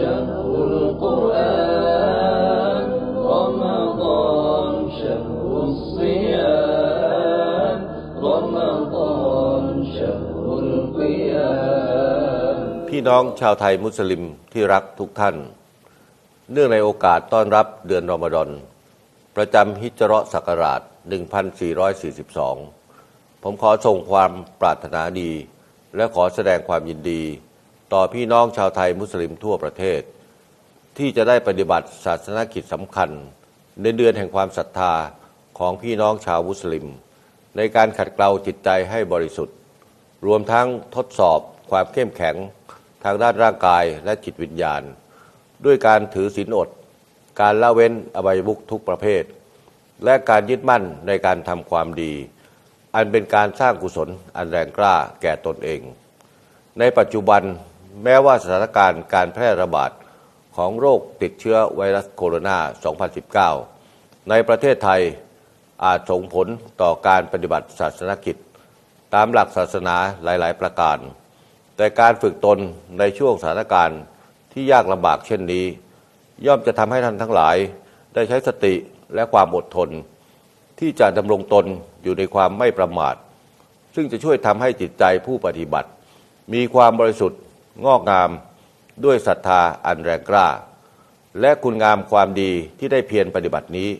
พี่น้องชาวไทยมุสลิมที่รักทุกท่าน เนื่องในโอกาสต้อนรับเดือนรอมฎอนประจำฮิจราะศักราช 1442 ผมขอส่งความปรารถนาดี และขอแสดงความยินดี ต่อพี่น้องชาวไทยมุสลิมทั่วประเทศ ที่จะได้ปฏิบัติศาสนกิจสำคัญ ในเดือนแห่งความศรัทธาของพี่น้องชาวมุสลิม ในการขัดเกลาจิตใจให้บริสุทธิ์ รวมทั้งทดสอบความเข้มแข็งทางด้านร่างกายและจิตวิญญาณ ด้วยการถือศีลอด การละเว้นอบายมุขทุกประเภท และการยึดมั่นในการทำความดี อันเป็นการสร้างกุศลอันแรงกล้าแก่ตนเอง ในปัจจุบัน แม้ว่าสถานการณ์การแพร่ระบาดของโรคติดเชื้อไวรัสโคโรนา 2019 ในประเทศไทยอาจส่งผลต่อการปฏิบัติศาสนกิจ ตามหลักศาสนาหลาย ๆ ประการ แต่การฝึกตนในช่วงสถานการณ์ที่ยากลำบากเช่นนี้ ย่อมจะทำให้ท่านทั้งหลาย ได้ใช้สติและความอดทน ที่จะดำรงตนอยู่ในความไม่ประมาท ซึ่งจะช่วยทำให้จิตใจผู้ปฏิบัติ มีความบริสุทธิ์ งอกงามด้วยศรัทธาอันแรงกล้า และคุณงามความดีที่ได้เพียรปฏิบัตินี้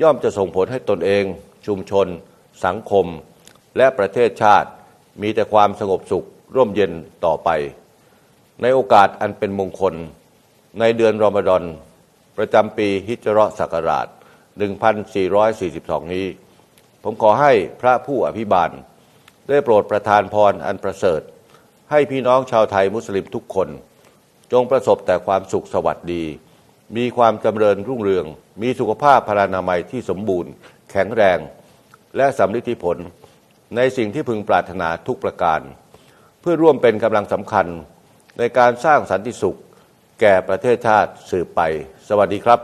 ย่อมจะส่งผลให้ตนเอง ชุมชน สังคม และประเทศชาติ มีแต่ความสงบสุขร่มเย็นต่อไป ในโอกาสอันเป็นมงคล ในเดือนรอมฎอนประจำปีฮิจราะห์ศักราช 1442 นี้ ผมขอให้พระผู้อภิบาล ได้โปรดประทานพรอันประเสริฐ ให้พี่น้องชาวไทยมุสลิมทุกคน จงประสบแต่ความสุขสวัสดี มีความจำเริญรุ่งเรือง มีสุขภาพพลานามัยที่สมบูรณ์ แข็งแรง และสำลิดผล ในสิ่งที่พึงปรารถนาทุกประการ เพื่อร่วมเป็นกำลังสำคัญในการสร้างสันติสุข แก่ประเทศชาติสืบไป สวัสดีครับ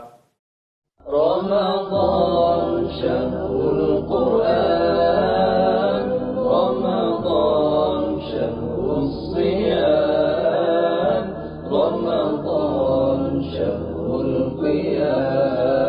رمضان شهر القيام.